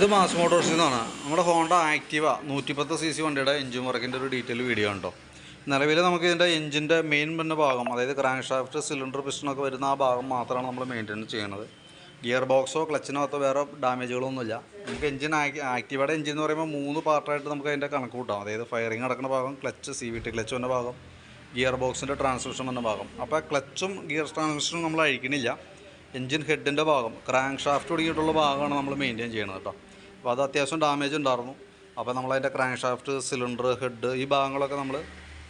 ഇത് മാസ് മോട്ടോഴ്സിൽ നിന്നാണ് നമ്മുടെ ഹോണ്ട ആക്റ്റീവ നൂറ്റിപ്പത്ത് സി സി വണ്ടിയുടെ എഞ്ചിൻ വർക്കിന്റെ ഒരു ഡീറ്റെയിൽ വീഡിയോ ഉണ്ടോ നിലവിൽ നമുക്ക് ഇതിന്റെ എഞ്ചിന്റെ മെയിൻ പിന്നെ ഭാഗം അതായത് ക്രാങ്ക് ഷാഫ്റ്റ് സിലിണ്ടർ പിസ്റ്റണൊക്കെ വരുന്ന ആ ഭാഗം മാത്രമാണ് നമ്മൾ മെയിന്റെയിൻ ചെയ്യുന്നത് ഗിയർ ബോക്സോ ക്ലച്ചിനോ ക്ലച്ചിനകത്തോ വേറെ ഡാമേജുകളൊന്നുമില്ല നമുക്ക് എഞ്ചിൻ ആക്റ്റീവയുടെ എഞ്ചിൻ എന്ന് പറയുമ്പോൾ മൂന്ന് പാർട്ടായിട്ട് നമുക്ക് അതിന്റെ കണക്ക് കൂട്ടാം. അതായത് ഫയറിങ് നടക്കുന്ന ഭാഗം clutch C V T clutch വന്ന ഭാഗം ഗിയർ ബോക്സിന്റെ ട്രാൻസ്മിഷൻ വന്ന ഭാഗം. അപ്പോൾ ക്ലച്ചും ഗിയർ ട്രാൻസ്മിഷനും നമ്മൾ അഴിക്കണില്ല. എഞ്ചിൻ ഹെഡിന്റെ ഭാഗം ക്രാങ്ക് ഷാഫ്റ്റ് ഒടുങ്ങിയിട്ടുള്ള ഭാഗമാണ് നമ്മൾ മെയിന്റെയിൻ ചെയ്യുന്നത് കേട്ടോ അപ്പോൾ അത് അത്യാവശ്യം ഡാമേജ് ഉണ്ടായിരുന്നു. അപ്പോൾ നമ്മളതിന്റെ ക്രാങ്ക് ഷാഫ്റ്റ് സിലിണ്ടർ ഹെഡ് ഈ ഭാഗങ്ങളൊക്കെ നമ്മൾ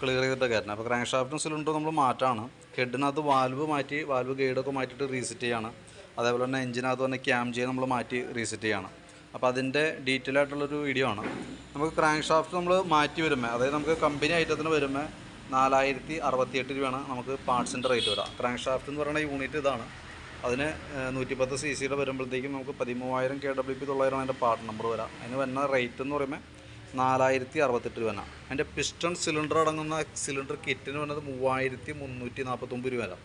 ക്ലിയർ ചെയ്തിട്ട് കയറ്റണം അപ്പോൾ ക്രാങ്ക് ഷാഫ്റ്റും സിലിണ്ടറും നമ്മൾ മാറ്റാണ്. ഹെഡിനകത്ത് വാൽവ് മാറ്റി വാൽവ് ഗൈഡൊക്കെ മാറ്റിയിട്ട് റീസെറ്റ് ചെയ്യാണ്. അതേപോലെ തന്നെ എഞ്ചിനകത്ത് തന്നെ ക്യാം ചെയ്ത് നമ്മൾ മാറ്റി റീസെറ്റ് ചെയ്യാണ്. അപ്പോൾ അതിന്റെ ഡീറ്റെയിൽ ആയിട്ടുള്ളൊരു വീഡിയോ ആണ്. നമുക്ക് ക്രാങ്ക് ഷാഫ്റ്റ് നമ്മൾ മാറ്റി വരുമ്പോൾ അതായത് നമുക്ക് കമ്പനി ഐറ്റത്തിന് വരുമ്പോൾ നാലായിരത്തി അറുപത്തിയെട്ട് രൂപയാണ് നമുക്ക് പാർട്സിന്റെ റേറ്റ് വരാം ക്രാങ്ക് ഷാഫ്റ്റ് എന്ന് പറയുന്ന യൂണിറ്റ് ഇതാണ്. അതിന് നൂറ്റിപ്പത്ത് സി സിയുടെ വരുമ്പോഴത്തേക്കും നമുക്ക് പതിമൂവായിരം കെ ഡബ്ല്യു പി തൊള്ളായിരമാണ് അതിന്റെ പാർട്ട് നമ്പർ വരാം. അതിന് വരുന്ന റേറ്റ് എന്ന് പറയുമ്പോൾ നാലായിരത്തി അറുപത്തെട്ട് രൂപ വരാം അതിന്റെ പിസ്റ്റൺ സിലിണ്ടർ അടങ്ങുന്ന സിലിണ്ടർ കിറ്റിന് വരുന്നത് മൂവായിരത്തി മുന്നൂറ്റി നാൽപ്പത്തൊമ്പത് രൂപ വരാം.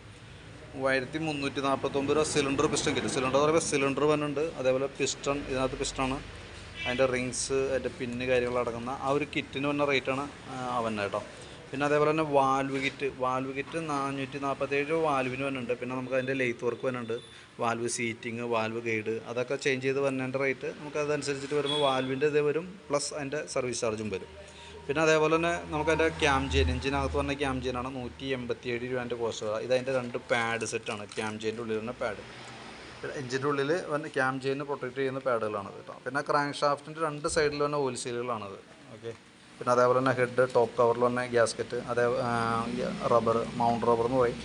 മൂവായിരത്തി മുന്നൂറ്റി നാൽപ്പത്തൊമ്പത് രൂപ സിലിണ്ടർ പിസ്റ്റൺ കിറ്റ്. സിലിണ്ടർ എന്ന് പറയുമ്പോൾ സിലിണ്ടർ വരുന്നുണ്ട്. അതേപോലെ പിസ്റ്റൺ ഇതിനകത്ത് പിസ്റ്റണാണ്. അതിന്റെ റിങ്സ് അതിന്റെ പിന്ന് കാര്യങ്ങളടങ്ങുന്ന ആ ഒരു കിറ്റിന് വന്ന റേറ്റാണ് അവൻ കേട്ടോ. പിന്നെ അതേപോലെ തന്നെ വാൽവ് കിറ്റ് വാൽവ് കിറ്റ് നാനൂറ്റി നാൽപ്പത്തേഴ് വാൽവിന് വരുന്നുണ്ട്. പിന്നെ നമുക്ക് അതിന്റെ ലെയ്ത്ത് വർക്ക് വരുന്നുണ്ട്. വാൽവ് സീറ്റിങ് വാൽവ് ഗൈഡ് അതൊക്കെ ചേഞ്ച് ചെയ്ത് വരുന്നതിന്റെ റേറ്റ് നമുക്ക് അതനുസരിച്ചിട്ട് വരുമ്പോൾ വാൽവിന്റെ ഇത് വരും പ്ലസ് അതിന്റെ സർവീസ് ചാർജും വരും. പിന്നെ അതേപോലെ തന്നെ നമുക്ക് അതിന്റെ ക്യാം ചെയിൻ എഞ്ചിനകത്ത് വന്ന ക്യാം ചെയിനാണ് നൂറ്റി എൺപത്തി ഏഴ് രൂപേന്റെ കോസ്റ്റ് ഇത് അതിന്റെ രണ്ട് പാഡ് സെറ്റാണ് ക്യാം ചെയിന്റെ ഉള്ളിൽ തന്നെ പാഡ് എഞ്ചിന്റെ ഉള്ളിൽ വന്ന് ക്യാം ചെയിന് പ്രൊട്ടക്റ്റ് ചെയ്യുന്ന പാഡുകളാണ് കേട്ടോ. പിന്നെ ക്രാങ്ക് ഷാഫ്റ്റിന്റെ രണ്ട് സൈഡിൽ തന്നെ ഓയിൽ സീലുകളാണത് ഓക്കെ പിന്നെ അതേപോലെ തന്നെ ഹെഡ് ടോപ്പ് കവറിൽ തന്നെ ഗ്യാസ്കറ്റ് അതേ റബ്ബർ മൗണ്ട് റബ്ബർ എന്ന് പറയും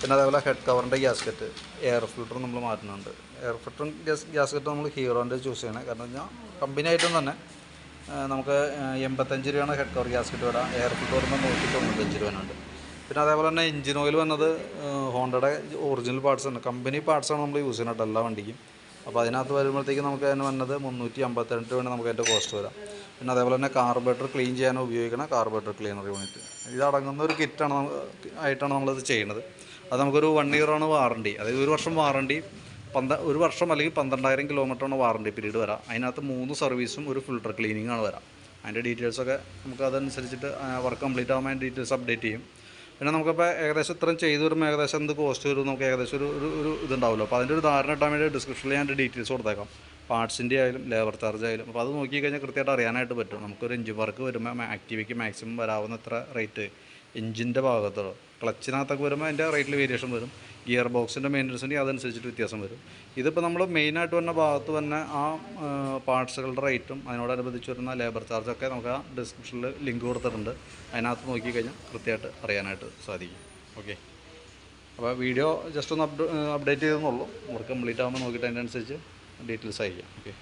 പിന്നെ അതേപോലെ ഹെഡ് കവറിന്റെ ഗ്യാസ്കറ്റ് എയർ ഫിൽറ്റർ നമ്മൾ മാറ്റുന്നുണ്ട്. എയർ ഫിൽറ്ററും ഗ്യാസ് ഗ്യാസ്കറ്റും നമ്മൾ ഹീറോന്റെ ചൂസ് ചെയ്യണേ. കാരണം വെച്ചാൽ കമ്പനി ആയിട്ടും തന്നെ നമുക്ക് എൺപത്തഞ്ച് രൂപയാണ് ഹെഡ് കവർ ഗ്യാസ്കറ്റ് വരാം എയർ ഫിൽറ്റർ വരുമ്പോൾ നൂറ്റി തൊണ്ണൂറ്റഞ്ച് രൂപയുണ്ട് പിന്നെ അതേപോലെ തന്നെ എഞ്ചിൻ ഓയിൽ വന്നത് ഹോണ്ടയുടെ ഒറിജിനൽ പാർട്സ് ആണ്. കമ്പനി പാർട്സാണ് നമ്മൾ യൂസ് ചെയ്യുന്നത് എല്ലാ വണ്ടിക്കും. അപ്പോൾ അതിനകത്ത് വരുമ്പോഴത്തേക്ക് നമുക്ക് അതിന് വന്നത് മുന്നൂറ്റി അമ്പത്തിരണ്ട് രൂപയാണ് നമുക്ക് അതിന്റെ കോസ്റ്റ് വരാം. പിന്നെ അതേപോലെ തന്നെ കാർബറേറ്റർ ക്ലീൻ ചെയ്യാൻ ഉപയോഗിക്കുന്ന കാർബറേറ്റർ ക്ലീനർ യൂണിറ്റ് ഇതടങ്ങുന്ന ഒരു കിറ്റാണ് ആയിട്ടാണ് നമ്മളത് ചെയ്യുന്നത്. അത് നമുക്കൊരു വൺ ഇയറാണ് വാറണ്ടി അതായത് ഒരു വർഷം വാറണ്ടി പന്ത ഒരു വർഷം അല്ലെങ്കിൽ പന്ത്രണ്ടായിരം കിലോമീറ്ററാണ് വാറണ്ടി പീരീഡ് വരാം. അതിനകത്ത് മൂന്ന് സർവീസും ഒരു ഫിൽട്ടർ ക്ലീനിങ് ആണ് വരാം. അതിന്റെ ഡീറ്റെയിൽസൊക്കെ നമുക്ക് അതനുസരിച്ചിട്ട് വർക്ക് കംപ്ലീറ്റ് ആകുമ്പോൾ അതിന്റെ ഡീറ്റെയിൽസ് അപ്ഡേറ്റ് ചെയ്യും. പിന്നെ നമുക്കിപ്പോൾ ഏകദേശം ഇത്രയും ചെയ്തു വരുമ്പോൾ ഏകദേശം എന്ത് കോസ്റ്റ് വരും നമുക്ക് ഏകദേശം ഒരു ഒരു ഇതുണ്ടാവുമല്ലോ അപ്പോൾ അതിന്റെ ഒരു ധാരണ കിട്ടാൻ വേണ്ടി ഡിസ്ക്രിപ്ഷനിൽ ഞാൻ ഡീറ്റെയിൽസ് കൊടുത്തേക്കാം. പാർട്സിന്റെ ആയാലും ലേബർ ചാർജ് ആയാലും. അപ്പോൾ അത് നോക്കിക്കഴിഞ്ഞാൽ കൃത്യമായിട്ട് അറിയാനായിട്ട് പറ്റും. നമുക്കൊരു എഞ്ചിൻ വർക്ക് വരുമ്പോൾ ആക്ടിവയ്ക്ക് മാക്സിമം വരാവുന്ന എത്ര റേറ്റ് എഞ്ചിന്റെ ഭാഗത്തുള്ള ക്ലച്ചിനകത്തൊക്കെ വരുമ്പോൾ അതിന്റെ റേറ്റിൽ വേരിയേഷൻ വരും. ഗിയർ ബോക്സിന്റെ മെയിന്റനൻസിന്റെ അതനുസരിച്ചിട്ട് വ്യത്യാസം വരും. ഇതിപ്പോൾ നമ്മൾ മെയിനായിട്ട് വരുന്ന ഭാഗത്ത് തന്നെ ആ പാർട്സുകളുടെ റേറ്റും അതിനോടനുബന്ധിച്ച് വരുന്ന ലേബർ ചാർജൊക്കെ നമുക്ക് ആ ഡിസ്ക്രിപ്ഷനിൽ ലിങ്ക് കൊടുത്തിട്ടുണ്ട്. അതിനകത്ത് നോക്കിക്കഴിഞ്ഞാൽ കൃത്യമായിട്ട് അറിയാനായിട്ട് സാധിക്കും. ഓക്കെ അപ്പോൾ വീഡിയോ ജസ്റ്റ് ഒന്ന് അപ്ഡേറ്റ് ചെയ്തെന്നുള്ളൂ വർക്ക് കംപ്ലീറ്റ് ആകുമ്പോൾ നോക്കിയിട്ട് അതിനനുസരിച്ച് ഡീറ്റെയിൽസ് അയക്കാം ഓക്കെ